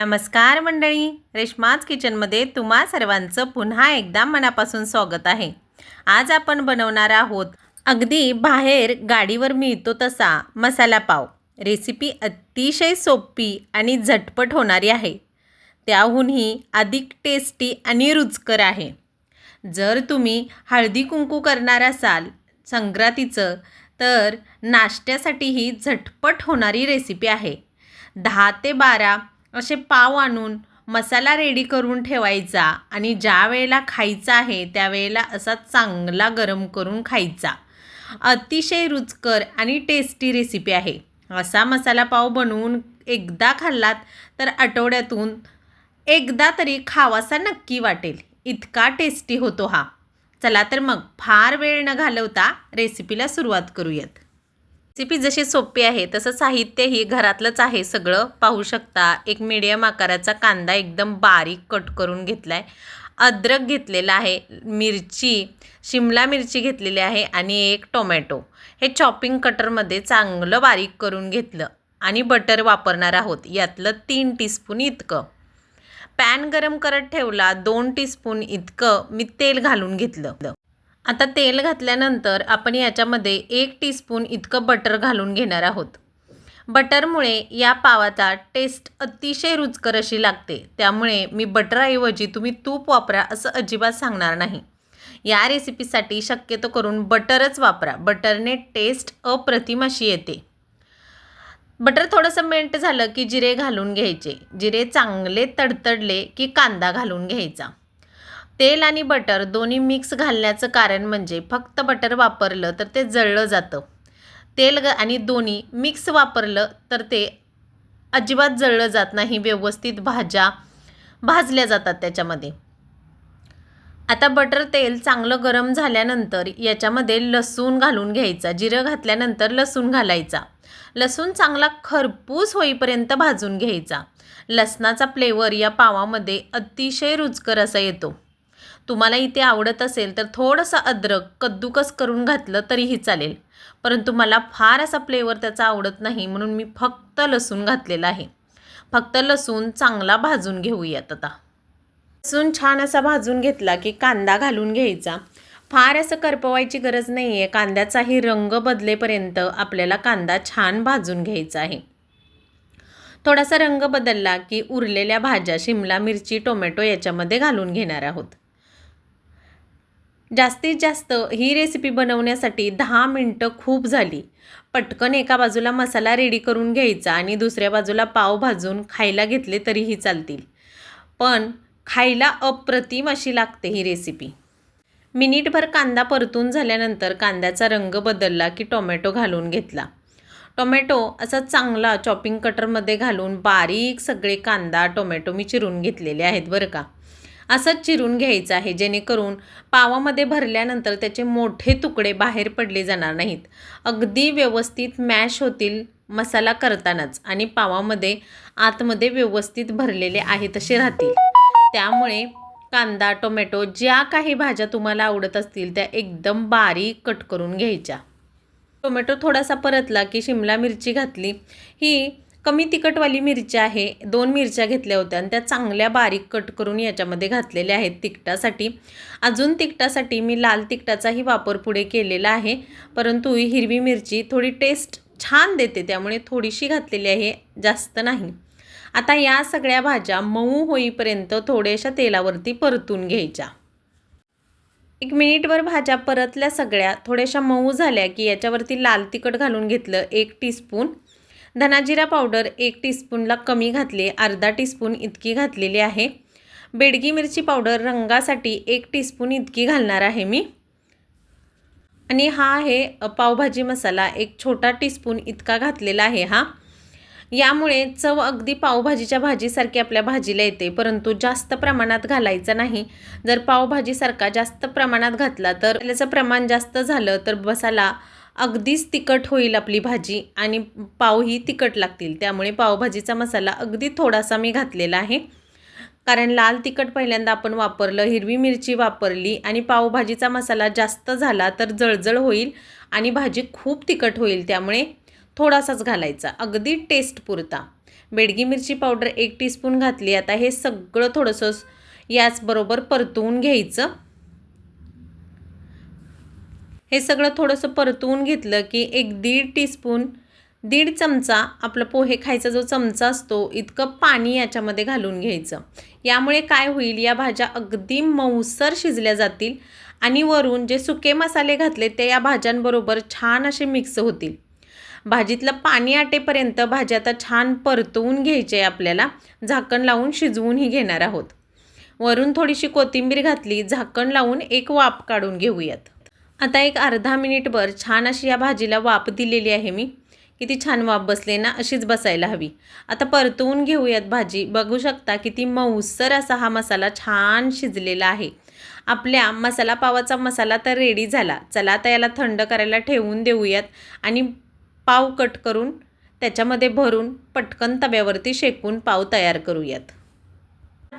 नमस्कार मंडळी रेश्माज किचनमध्ये तुम्हा सर्वांचं पुन्हा एकदा मनापासून स्वागत आहे. आज आपण बनवणार आहोत अगदी बाहेर गाडीवर मिळतो तसा मसाला पाव. रेसिपी अतिशय सोपी आणि झटपट होणारी आहे. त्याहूनही अधिक टेस्टी आणि रुचकर आहे. जर तुम्ही हळदी कुंकू करणार असाल संक्रांतीचं तर नाश्त्यासाठीही झटपट होणारी रेसिपी आहे. दहा ते बारा असे पाव आणून मसाला रेडी करून ठेवायचा आणि ज्या वेळेला खायचा आहे त्यावेळेला असा चांगला गरम करून खायचा. अतिशय रुचकर आणि टेस्टी रेसिपी आहे. असा मसाला पाव बनवून एकदा खाल्लात तर आठवड्यातून एकदा तरी खावासा नक्की वाटेल. इतका टेस्टी होतो हा. चला तर मग फार वेळ न घालवता रेसिपीला सुरुवात करूयात. रेसिपी जशी सोपी आहे तसं साहित्यही घरातलंच आहे. सगळं पाहू शकता. एक मीडियम आकाराचा कांदा एकदम बारीक कट करून घेतला आहे अद्रक घेतलेला आहे मिरची शिमला मिरची घेतलेली आहे आणि एक टोमॅटो हे चॉपिंग कटरमध्ये चांगलं बारीक करून घेतलं आणि बटर वापरणार आहोत. यातलं तीन टीस्पून इतकं. पॅन गरम करत ठेवला दोन टीस्पून इतकं मी तेल घालून घेतलं. आता तेल घातल्यानंतर आपण याच्यामध्ये एक टीस्पून इतकं बटर घालून घेणार आहोत. बटरमुळे या पावाचा टेस्ट अतिशय रुचकर अशी लागते. त्यामुळे मी बटरऐवजी तुम्ही तूप वापरा असं अजिबात सांगणार नाही. या रेसिपीसाठी शक्यतो करून बटरच वापरा. बटरने टेस्ट अप्रतिम अशी येते. बटर थोडंसं मेल्ट झालं की जिरे घालून घ्यायचे. जिरे चांगले तडतडले की कांदा घालून घ्यायचा. तेल आणि बटर दोन्ही मिक्स घालण्याचं कारण म्हणजे फक्त बटर वापरलं तर ते जळलं जातं. तेल ग आणि दोन्ही मिक्स वापरलं तर ते अजिबात जळलं जात नाही व्यवस्थित भाज्या भाजल्या जातात त्याच्यामध्ये. आता बटर तेल चांगलं गरम झाल्यानंतर याच्यामध्ये लसूण घालून घ्यायचा जिरं घातल्यानंतर लसूण घालायचा. लसूण चांगला खरपूस होईपर्यंत भाजून घ्यायचा. लसणाचा फ्लेवर या पावामध्ये अतिशय रुचकर असा येतो. तुम्हाला इथे आवडत असेल तर थोडंसं अद्रक कद्दूकस करून घातलं तरीही चालेल. परंतु मला फार असा फ्लेवर त्याचा आवडत नाही म्हणून मी फक्त लसूण घातलेला आहे. फक्त लसूण चांगला भाजून घेऊयात आता. लसूण छान असा भाजून घेतला की कांदा घालून घ्यायचा. फार असं करपवायची गरज नाही आहे कांद्याचाही रंग बदलेपर्यंत आपल्याला कांदा छान भाजून घ्यायचा आहे. थोडासा रंग बदलला की उरलेल्या भाज्या शिमला मिरची टोमॅटो याच्यामध्ये घालून घेणार आहोत. जास्तीत जास्त ही रेसिपी बनवण्यासाठी दहा मिनटं खूप झाली. पटकन एका बाजूला मसाला रेडी करून घ्यायचा आणि दुसऱ्या बाजूला पाव भाजून खायला घेतले तरीही चालतील. पण खायला अप्रतिम अशी लागते ही रेसिपी मिनिटभर कांदा परतून झाल्यानंतर कांद्याचा रंग बदलला की टोमॅटो घालून घेतला. टोमॅटो असा चांगला चॉपिंग कटरमध्ये घालून बारीक सगळे कांदा टोमॅटो मी चिरून घेतलेले आहेत बरं का. असंच चिरून घ्यायचं आहे जेणेकरून पावामध्ये भरल्यानंतर त्याचे मोठे तुकडे बाहेर पडले जाणार नाहीत. अगदी व्यवस्थित मॅश होतील मसाला करतानाच आणि पावामध्ये आतमध्ये व्यवस्थित भरलेले आहे तसे राहतील. त्यामुळे कांदा टोमॅटो ज्या काही भाज्या तुम्हाला आवडत असतील त्या एकदम बारीक कट करून घ्यायच्या. टोमॅटो थोडासा परतला की शिमला मिरची घातली ही कमी तिखटवाली मिरची आहे दोन मिरच्या घेतल्या होत्या आणि त्या चांगल्या बारीक कट करून याच्यामध्ये घातलेल्या आहेत तिखटासाठी. अजून तिखटासाठी मी लाल तिखटाचाही वापर पुढे केलेला आहे परंतु हिरवी मिरची थोडी टेस्ट छान देते त्यामुळे थोडीशी घातलेली आहे जास्त नाही. आता या सगळ्या भाज्या मऊ होईपर्यंत थोड्याशा तेलावरती परतून घ्यायच्या. एक मिनिटभर भाज्या परतल्या सगळ्या थोड्याशा मऊ झाल्या की याच्यावरती लाल तिखट घालून घेतलं एक टीस्पून धनाजिरा पावडर एक टीस्पूनला कमी घातले अर्धा टीस्पून इतकी घातलेली आहे. बेडगी मिरची पावडर रंगासाठी एक टीस्पून इतकी घालणार आहे मी. आणि हा आहे पावभाजी मसाला एक छोटा टीस्पून इतका घातलेला आहे हा. यामुळे चव अगदी पावभाजीच्या भाजीसारखी आपल्या भाजीला येते परंतु जास्त प्रमाणात घालायचं नाही. जर पावभाजीसारखा जास्त प्रमाणात घातला तर त्याचं प्रमाण जास्त झालं तर मसाला अगदीच तिखट होईल आपली भाजी आणि पावही तिखट लागतील. त्यामुळे पावभाजीचा मसाला अगदी थोडासा मी घातलेला आहे. कारण लाल तिखट पहिल्यांदा आपण वापरलं हिरवी मिरची वापरली आणि पावभाजीचा मसाला जास्त झाला तर जळजळ होईल आणि भाजी खूप तिखट होईल. त्यामुळे थोडासाच घालायचा. अगदी टेस्ट पुरता. बेडगी मिरची पावडर एक टीस्पून घातली. आता हे सगळं थोडंसं याचबरोबर परतवून घ्यायचं. हे सगळं थोडंसं परतवून घेतलं की एक दीड टीस्पून दीड चमचा आपलं पोहे खायचा जो चमचा असतो इतकं पाणी याच्यामध्ये घालून घ्यायचं. यामुळे काय होईल या भाज्या अगदी मऊसर शिजल्या जातील आणि वरून जे सुके मसाले घातले ते या भाज्यांबरोबर छान असे मिक्स होतील. भाजीतलं पाणी आटेपर्यंत भाज्या आता छान परतवून घ्यायचे आहे आपल्याला झाकण लावून शिजवूनही घेणार आहोत. वरून थोडीशी कोथिंबीर घातली झाकण लावून एक वाफ काढून घेऊयात. आता एक अर्धा मिनिटभर छान अशी या भाजीला वाफ दिलेली आहे मी. किती छान वाफ बसले ना अशीच बसायला हवी. आता परतवून घेऊयात भाजी. बघू शकता किती मऊसर असा हा मसाला छान शिजलेला आहे. आपल्या मसाला पावाचा मसाला तर रेडी झाला. चला आता याला थंड करायला ठेवून देऊयात आणि पाव कट करून त्याच्यामध्ये भरून पटकन तव्यावरती शेकून पाव तयार करूयात.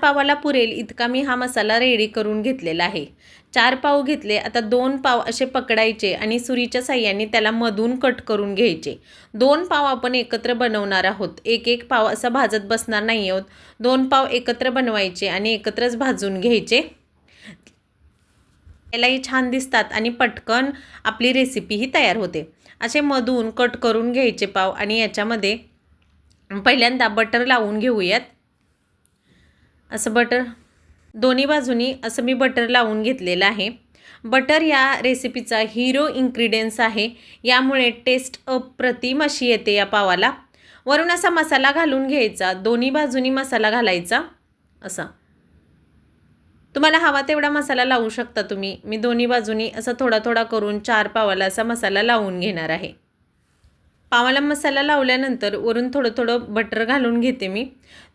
पावाला पुरेल इतका मी हा मसाला रेडी करून घेतलेला आहे. चार पाव घेतले आता दोन पाव असे पकडायचे आणि सुरीच्या साह्याने त्याला मधून कट करून घ्यायचे. दोन पाव आपण एकत्र बनवणार आहोत. एक एक पाव असा भाजत बसणार नाही आहोत. दोन पाव एकत्र बनवायचे आणि एकत्रच भाजून घ्यायचे. त्यालाही छान दिसतात आणि पटकन आपली रेसिपीही तयार होते. असे मधून कट करून घ्यायचे पाव आणि याच्यामध्ये पहिल्यांदा बटर लावून घेऊयात. असं बटर दोन्ही बाजूनी असं मी बटर लावून घेतलेलं आहे. बटर या रेसिपीचा हिरो इन्ग्रेडियंट्स आहे. यामुळे टेस्ट अप्रतिम अशी येते या पावाला. वरून असा मसाला घालून घ्यायचा. दोन्ही बाजूनी मसाला घालायचा. असा. तुम्हाला हवा तेवढा मसाला लावू शकता तुम्ही. मी दोन्ही बाजूनी असा थोडा थोडा करून चार पावाला असा मसाला लावून घेणार आहे. पावाला मसाला लावल्यानंतर वरून थोडं थोडं बटर घालून घेते मी.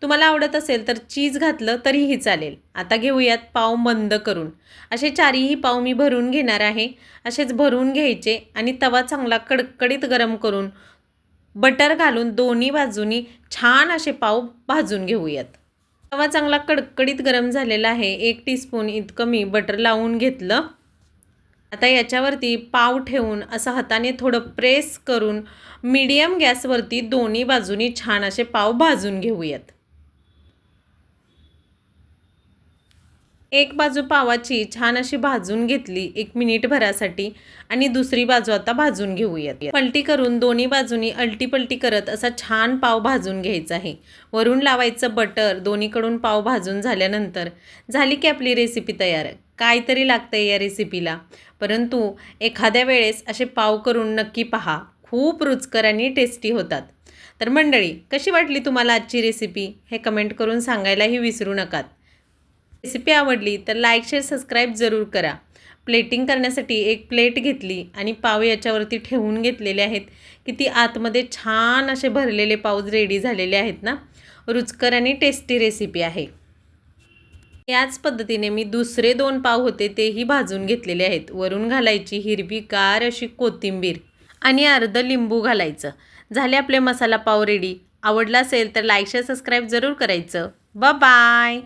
तुम्हाला आवडत असेल तर चीज घातलं तरीही चालेल. आता घेऊयात पाव मंद करून. असे चारही पाव मी भरून घेणार आहे. असेच भरून घ्यायचे आणि तवा चांगला कडकडीत गरम करून बटर घालून दोन्ही बाजूनी छान असे पाव भाजून घेऊयात. तवा चांगला कडकडीत गरम झालेला आहे. एक टीस्पून इतकं मी बटर लावून घेतलं. आता याच्यावरती पाव ठेवून असं हाताने थोडं प्रेस करून मीडियम गॅसवरती दोन्ही बाजूनी छान असे पाव भाजून घेऊयात. एक बाजू पावाची छान अशी भाजून घेतली एक मिनिट भरासाठी आणि दुसरी बाजू आता भाजून घेऊयात. पलटी करून दोन्ही बाजूनी अलटी पलटी करत असा छान पाव भाजून घ्यायचा आहे. वरून लावायचं बटर दोन्हीकडून पाव भाजून झाल्यानंतर झाली की आपली रेसिपी तयार. काहीतरी लागतं या रेसिपीला परंतु एखाद्या वेळेस असे पाव करून नक्की पहा. खूप रुचकर आणि टेस्टी होतात. तर मंडळी कशी वाटली तुम्हाला आजची रेसिपी हे कमेंट करून सांगायलाही विसरू नकात. रेसिपी आवडली तर लाईक शेअर सबस्क्राईब जरूर करा. प्लेटिंग करण्यासाठी एक प्लेट घेतली आणि पाव याच्यावरती ठेवून घेतलेले आहेत. किती आतमध्ये छान असे भरलेले पाव रेडी झालेले आहेत ना. रुचकर आणि टेस्टी रेसिपी आहे. याच पद्धतीने मी दुसरे दोन पाव होते तेही भाजून घेतलेले आहेत. वरून घालायची हिरवीगार अशी कोथिंबीर आणि अर्ध लिंबू घालायचं. झाले आपले मसाला पाव रेडी आवडला असेल तर लाईक शेअर सबस्क्राईब जरूर करायचं. बाय